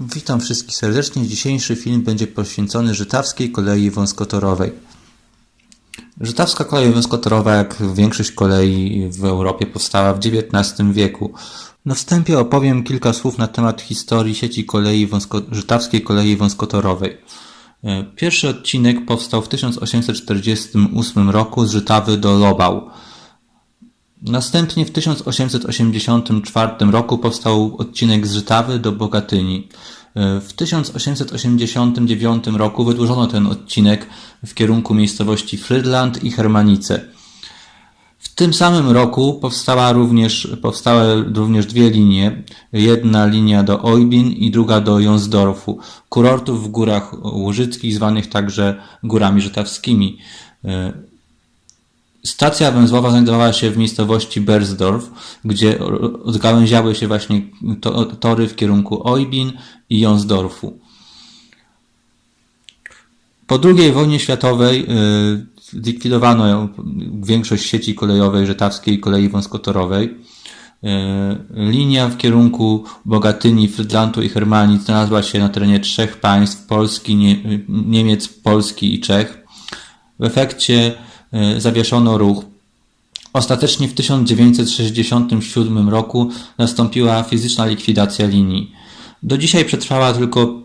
Witam wszystkich serdecznie. Dzisiejszy film będzie poświęcony Żytawskiej Kolei Wąskotorowej. Żytawska kolej wąskotorowa, jak większość kolei w Europie, powstała w XIX wieku. Na wstępie opowiem kilka słów na temat historii sieci kolei wąsko- Żytawskiej Kolei Wąskotorowej. E, Pierwszy odcinek powstał w 1848 roku z Żytawy do Lobał. Następnie w 1884 roku powstał odcinek z Żytawy do Bogatyni. W 1889 roku wydłużono ten odcinek w kierunku miejscowości Frydland i Hermanice. W tym samym roku powstała również, powstały również dwie linie. Jedna linia do Oybin i druga do Jonsdorfu, kurortów w górach łużyckich, zwanych także górami żytawskimi. Stacja węzłowa znajdowała się w miejscowości Bersdorf, gdzie odgałęziały się właśnie to, tory w kierunku Oybin i Jonsdorfu. Po II wojnie światowej y, zlikwidowano większość sieci kolejowej żytawskiej i kolei wąskotorowej. Y, Linia w kierunku Bogatyni, Frydlandu i Hermanii znalazła się na terenie trzech państw Polski, Nie, Niemiec, Polski i Czech. W efekcie zawieszono ruch. Ostatecznie w 1967 roku nastąpiła fizyczna likwidacja linii. Do dzisiaj przetrwała tylko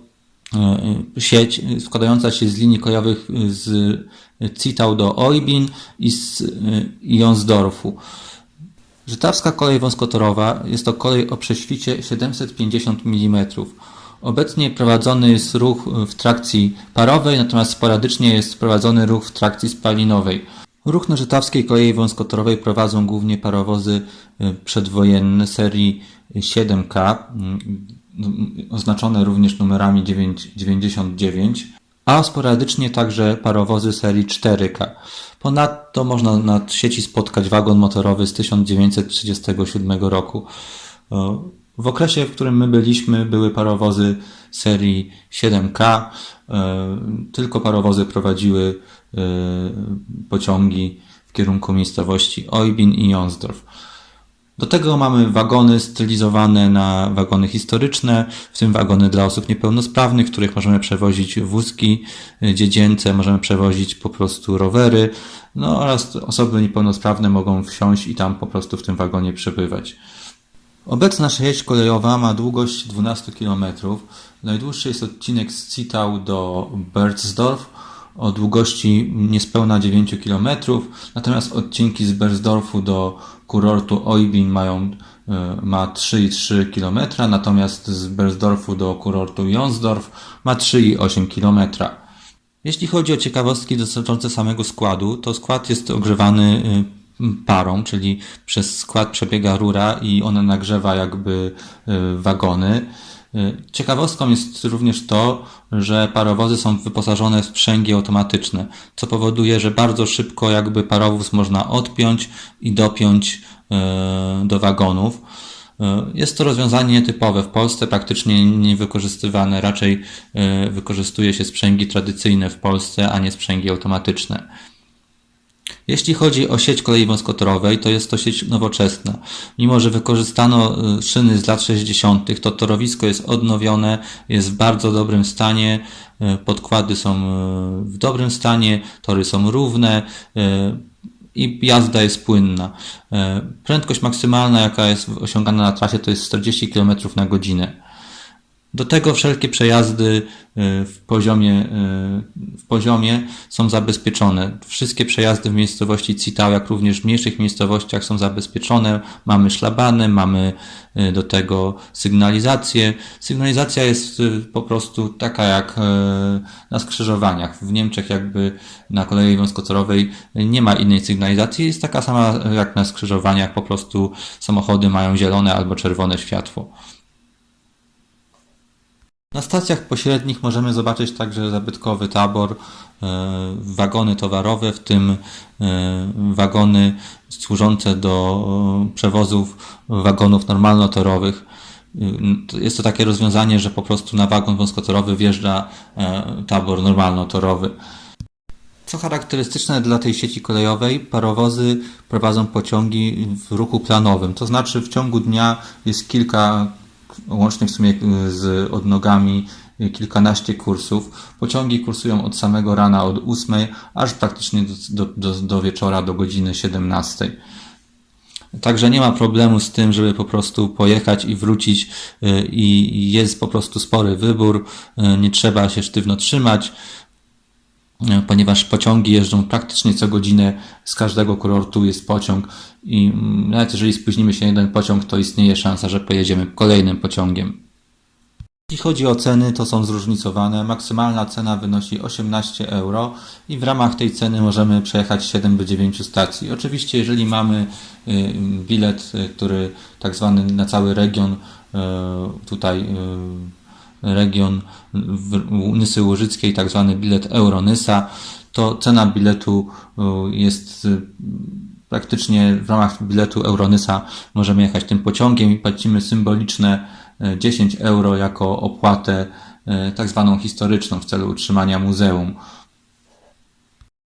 y, sieć składająca się z linii kolejowych z Citał do Oybin i z y, Jonsdorfu. Żytawska kolej wąskotorowa jest to kolej o prześwicie 750 mm. Obecnie prowadzony jest ruch w trakcji parowej, natomiast sporadycznie jest prowadzony ruch w trakcji spalinowej. Ruch na Żytawskiej kolei wąskotorowej prowadzą głównie parowozy y, przedwojenne serii 7K, y, oznaczone również numerami 9, 99, a sporadycznie także parowozy serii 4K. Ponadto można na sieci spotkać wagon motorowy z 1937 roku. W okresie, w którym my byliśmy, były parowozy serii 7K. Tylko parowozy prowadziły pociągi w kierunku miejscowości Oybin i Jonsdorf. Do tego mamy wagony stylizowane na wagony historyczne, w tym wagony dla osób niepełnosprawnych, w których możemy przewozić wózki dziecięce, możemy przewozić po prostu rowery, no oraz osoby niepełnosprawne mogą wsiąść i tam po prostu w tym wagonie przebywać. Obecna sieć kolejowa ma długość 12 km. Najdłuższy jest odcinek z Citał do Berzdorf o długości niespełna 9 km, natomiast odcinki z Bersdorfu do kurortu Oybin mają, ma 3,3 km, natomiast z Bersdorfu do kurortu Jonsdorf ma 3,8 km. Jeśli chodzi o ciekawostki dotyczące samego składu, to skład jest ogrzewany parą, czyli przez skład przebiega rura i ona nagrzewa jakby wagony. Ciekawostką jest również to, że parowozy są wyposażone w sprzęgi automatyczne, co powoduje, że bardzo szybko jakby parowóz można odpiąć i dopiąć do wagonów. Jest to rozwiązanie nietypowe. W Polsce praktycznie nie wykorzystywane, raczej wykorzystuje się sprzęgi tradycyjne w Polsce, a nie sprzęgi automatyczne. Jeśli chodzi o sieć kolei wąskotorowej, to jest to sieć nowoczesna. Mimo, że wykorzystano szyny z lat 60., to torowisko jest odnowione, jest w bardzo dobrym stanie, podkłady są w dobrym stanie, tory są równe i jazda jest płynna. Prędkość maksymalna, jaka jest osiągana na trasie, to jest 40 km na godzinę. Do tego wszelkie przejazdy w poziomie, w poziomie są zabezpieczone. Wszystkie przejazdy w miejscowości Citał, jak również w mniejszych miejscowościach są zabezpieczone. Mamy szlabany, mamy do tego sygnalizację. Sygnalizacja jest po prostu taka jak na skrzyżowaniach. W Niemczech jakby na kolei wąskotorowej nie ma innej sygnalizacji. Jest taka sama jak na skrzyżowaniach. Po prostu samochody mają zielone albo czerwone światło. Na stacjach pośrednich możemy zobaczyć także zabytkowy tabor, wagony towarowe, w tym wagony służące do przewozów wagonów normalnotorowych. Jest to takie rozwiązanie, że po prostu na wagon wąskotorowy wjeżdża tabor normalnotorowy. Co charakterystyczne dla tej sieci kolejowej, parowozy prowadzą pociągi w ruchu planowym, to znaczy w ciągu dnia jest kilka łącznie w sumie y, z odnogami y, kilkanaście kursów. Pociągi kursują od samego rana od 8 aż praktycznie do, do, do, wieczora, do godziny 17. Także nie ma problemu z tym, żeby po prostu pojechać i wrócić y, i jest po prostu spory wybór, nie trzeba się sztywno trzymać, ponieważ pociągi jeżdżą praktycznie co godzinę, z każdego kurortu jest pociąg i mm, nawet jeżeli spóźnimy się jeden pociąg, to istnieje szansa, że pojedziemy kolejnym pociągiem. Jeśli chodzi o ceny, to są zróżnicowane. Maksymalna cena wynosi 18 euro i w ramach tej ceny możemy przejechać 7 do 9 stacji. Oczywiście, jeżeli mamy y, bilet, y, który tak zwany na cały region, y, tutaj region Nysy Łużyckiej, tak zwany bilet Euronysa, to cena biletu jest praktycznie w ramach biletu Euronysa możemy jechać tym pociągiem i płacimy symboliczne e, 10 euro jako opłatę e, tak zwaną historyczną w celu utrzymania muzeum.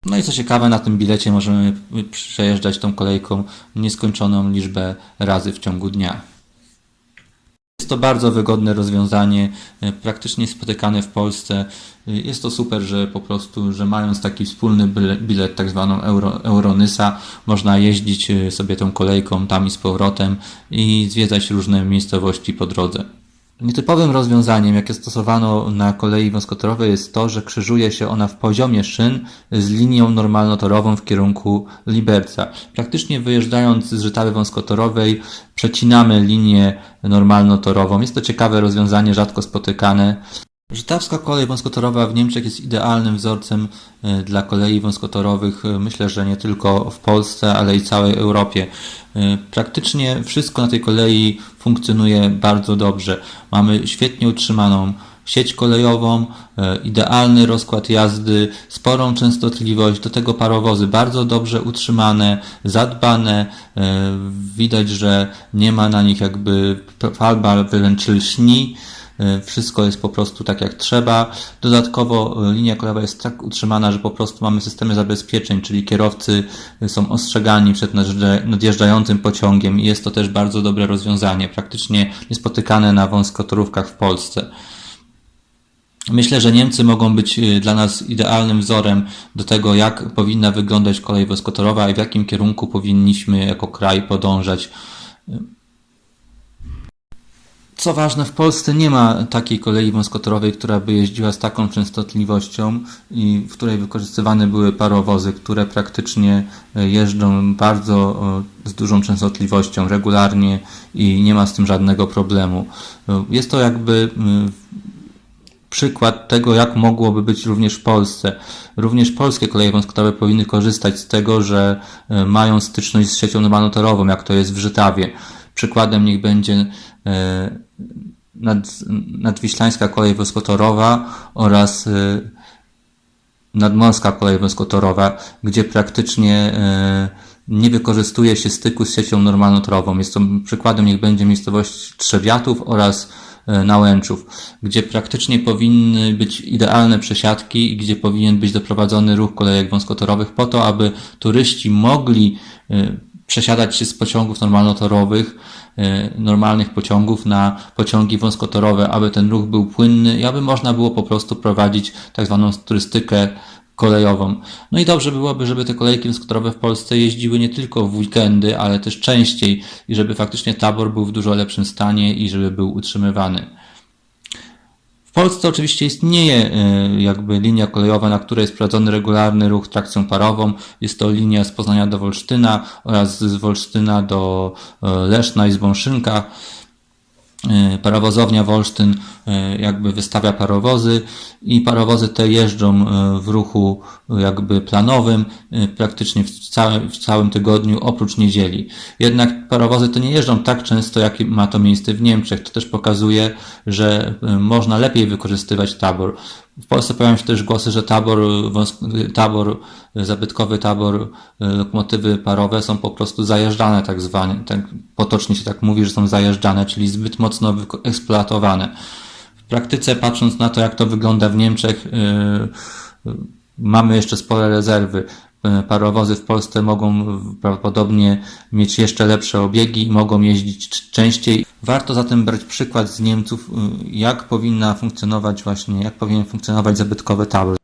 No i co ciekawe, na tym bilecie możemy przejeżdżać tą kolejką nieskończoną liczbę razy w ciągu dnia. To bardzo wygodne rozwiązanie, e, praktycznie spotykane w Polsce. E, Jest to super, że po prostu, że mając taki wspólny bilet, tak zwaną Euro, Euronysa, można jeździć e, sobie tą kolejką tam i z powrotem i zwiedzać różne miejscowości po drodze. Nietypowym rozwiązaniem, jakie stosowano na kolei wąskotorowej jest to, że krzyżuje się ona w poziomie szyn z linią normalnotorową w kierunku Liberca. Praktycznie wyjeżdżając z Żytawy wąskotorowej przecinamy linię normalnotorową. Jest to ciekawe rozwiązanie, rzadko spotykane. Żydawska kolej wąskotorowa w Niemczech jest idealnym wzorcem e, dla kolei wąskotorowych. E, Myślę, że nie tylko w Polsce, ale i całej Europie. E, Praktycznie wszystko na tej kolei funkcjonuje bardzo dobrze. Mamy świetnie utrzymaną sieć kolejową, idealny rozkład jazdy, sporą częstotliwość, do tego parowozy bardzo dobrze utrzymane, zadbane. Widać, że nie ma na nich jakby falba wręcz lśni. E, Wszystko jest po prostu tak jak trzeba. Dodatkowo e, linia kolejowa jest tak utrzymana, że po prostu mamy systemy zabezpieczeń, czyli kierowcy e, są ostrzegani przed nadjeżdża- nadjeżdżającym pociągiem i jest to też bardzo dobre rozwiązanie, praktycznie niespotykane na wąskotorówkach w Polsce. Myślę, że Niemcy mogą być y, dla nas idealnym wzorem do tego, jak powinna wyglądać kolej wąskotorowa i w jakim kierunku powinniśmy jako kraj podążać. Co ważne, w Polsce nie ma takiej kolei wąskotorowej, która by jeździła z taką częstotliwością i w której wykorzystywane były parowozy, które praktycznie e, jeżdżą bardzo z dużą częstotliwością, regularnie i nie ma z tym żadnego problemu. E, Jest to jakby przykład tego, jak mogłoby być również w Polsce. Również polskie koleje wąskotorowe powinny korzystać z tego, że e, mają styczność z siecią normalnotorową, jak to jest w Żytawie. Przykładem niech będzie nad, nadwiślańska kolej wąskotorowa oraz e, nadmorska kolej wąskotorowa, gdzie praktycznie e, nie wykorzystuje się styku z siecią normalnotorową. Jest to przykładem niech będzie miejscowość Trzebiatów oraz e, Nałęczów, gdzie praktycznie powinny być idealne przesiadki i gdzie powinien być doprowadzony ruch kolejek wąskotorowych po to, aby turyści mogli przesiadać się z pociągów normalnotorowych, normalnych pociągów na pociągi wąskotorowe, aby ten ruch był płynny i aby można było po prostu prowadzić tak zwaną turystykę kolejową. No i dobrze byłoby, żeby te kolejki wąskotorowe w Polsce jeździły nie tylko w weekendy, ale też częściej i żeby faktycznie tabor był w dużo lepszym stanie i żeby był utrzymywany. W Polsce oczywiście istnieje e, jakby linia kolejowa, na której jest prowadzony regularny ruch trakcją parową. Jest to linia z Poznania do Wolsztyna oraz z Wolsztyna do e, Leszna i z Wąszynka. E, Parowozownia Wolsztyn e, jakby wystawia parowozy i parowozy te jeżdżą e, w ruchu e, jakby planowym praktycznie w całym, w całym tygodniu oprócz niedzieli. Jednak parowozy to nie jeżdżą tak często jak ma to miejsce w Niemczech. To też pokazuje, że można lepiej wykorzystywać tabor. W Polsce pojawiają się też głosy, że tabor, tabor, zabytkowy tabor, e, lokomotywy parowe są po prostu zajeżdżane tak zwane, tak potocznie się tak mówi, że są zajeżdżane, czyli zbyt mocno eksploatowane. W praktyce patrząc na to, jak to wygląda w Niemczech, yy, mamy jeszcze spore rezerwy. E, parowozy w Polsce mogą prawdopodobnie mieć jeszcze lepsze obiegi i mogą jeździć częściej. Warto zatem brać przykład z Niemców, y, jak powinna funkcjonować właśnie, jak powinien funkcjonować zabytkowy tower.